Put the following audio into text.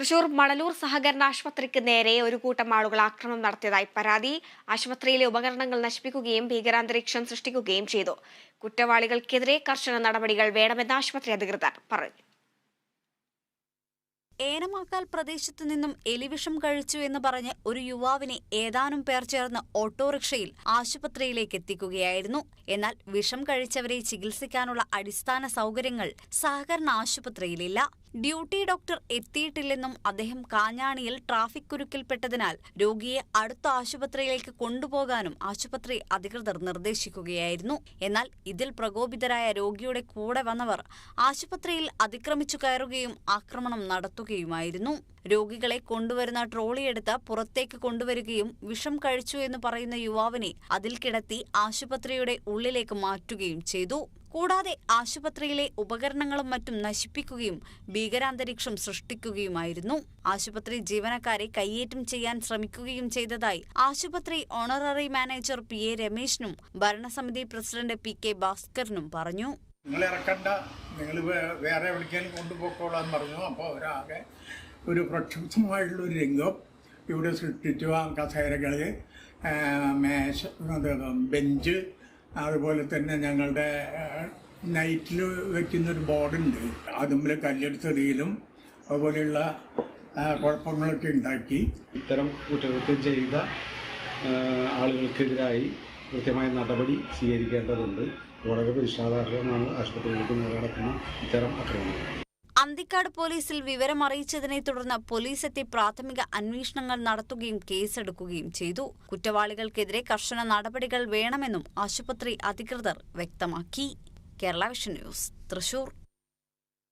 തൃശൂർ മണലൂർ സഹകരണ ആശുപത്രിക്ക് നേരെ ഒരു കൂട്ടം ആളുകൾ ആക്രമണം നടത്തിയതായി പരാതി. ആശുപത്രിയിലെ ഉപകരണങ്ങൾ നശിപ്പിക്കുകയും ഭീകരാന്തരീക്ഷം സൃഷ്ടിക്കുകയും ചെയ്തു. കുറ്റവാളികൾക്കെതിരെ കർശന നടപടികൾ വേണമെന്ന് ആശുപത്രി അധികൃതർ പറഞ്ഞു. ഏനമാക്കാൽ പ്രദേശത്തു നിന്നും എലിവിഷം കഴിച്ചു എന്ന് പറഞ്ഞ് ഒരു യുവാവിനെ ഏതാനും പേർ ചേർന്ന് ഓട്ടോറിക്ഷയിൽ ആശുപത്രിയിലേക്ക് എത്തിക്കുകയായിരുന്നു. എന്നാൽ വിഷം കഴിച്ചവരെ ചികിത്സിക്കാനുള്ള അടിസ്ഥാന സൗകര്യങ്ങൾ സഹകരണ ആശുപത്രിയിലില്ല. ഡ്യൂട്ടി ഡോക്ടർ എത്തിയിട്ടില്ലെന്നും അദ്ദേഹം കാഞ്ഞാണിയിൽ ട്രാഫിക് കുരുക്കിൽപ്പെട്ടതിനാൽ രോഗിയെ അടുത്ത ആശുപത്രിയിലേക്ക് കൊണ്ടുപോകാനും ആശുപത്രി അധികൃതർ നിർദ്ദേശിക്കുകയായിരുന്നു. എന്നാൽ ഇതിൽ പ്രകോപിതരായ രോഗിയുടെ കൂടെ വന്നവർ ആശുപത്രിയിൽ അതിക്രമിച്ചു കയറുകയും ആക്രമണം നടത്തുകയുമായിരുന്നു. രോഗികളെ കൊണ്ടുവരുന്ന ട്രോളിയെടുത്ത് പുറത്തേക്ക് കൊണ്ടുവരികയും വിഷം കഴിച്ചു എന്ന് പറയുന്ന യുവാവിനെ അതിൽ കിടത്തി ആശുപത്രിയുടെ ഉള്ളിലേക്ക് മാറ്റുകയും ചെയ്തു. കൂടാതെ ആശുപത്രിയിലെ ഉപകരണങ്ങളും മറ്റും നശിപ്പിക്കുകയും ഭീകരാന്തരീക്ഷം സൃഷ്ടിക്കുകയുമായിരുന്നു. ആശുപത്രി ജീവനക്കാരെ കയ്യേറ്റം ചെയ്യാൻ ശ്രമിക്കുകയും ചെയ്തതായി ആശുപത്രി ഓണററി മാനേജർ പി എ രമേശിനും ഭരണസമിതി പ്രസിഡന്റ് പി കെ ഭാസ്കറിനും പറഞ്ഞു. നിങ്ങൾ ഇറക്കണ്ട. നിങ്ങൾ വേറെ പറഞ്ഞു. അപ്പോൾ ഒരു ഒരു രംഗം ഇവിടെ സൃഷ്ടിച്ചു ആ കസേരകൾ മേശ ബെഞ്ച് അതുപോലെ തന്നെ ഞങ്ങളുടെ നൈറ്റിൽ വെക്കുന്നൊരു ബോർഡുണ്ട്. അതുമ്മിൽ കല്ലെടുത്തെറിയലും അതുപോലെയുള്ള കുഴപ്പങ്ങളൊക്കെ ഉണ്ടാക്കി. ഇത്തരം കുറ്റകൃത്യം ചെയ്ത ആളുകൾക്കെതിരായി കൃത്യമായ നടപടി സ്വീകരിക്കേണ്ടതുണ്ട്. വളരെ വിഷാദാർഹമാണ് ആശുപത്രികൾക്ക് നേരെ നടക്കുന്ന ഇത്തരം ആക്രമണങ്ങൾ അന്തിക്കാട് പോലീസിൽ വിവരം അറിയിച്ചതിനെ തുടർന്ന് പോലീസ് എത്തി പ്രാഥമിക അന്വേഷണങ്ങൾ നടത്തുകയും കേസെടുക്കുകയും ചെയ്തു. കുറ്റവാളികൾക്കെതിരെ കർശന നടപടികൾ വേണമെന്നും ആശുപത്രി അധികൃതർ വ്യക്തമാക്കി. Kerala vision news Thrissur.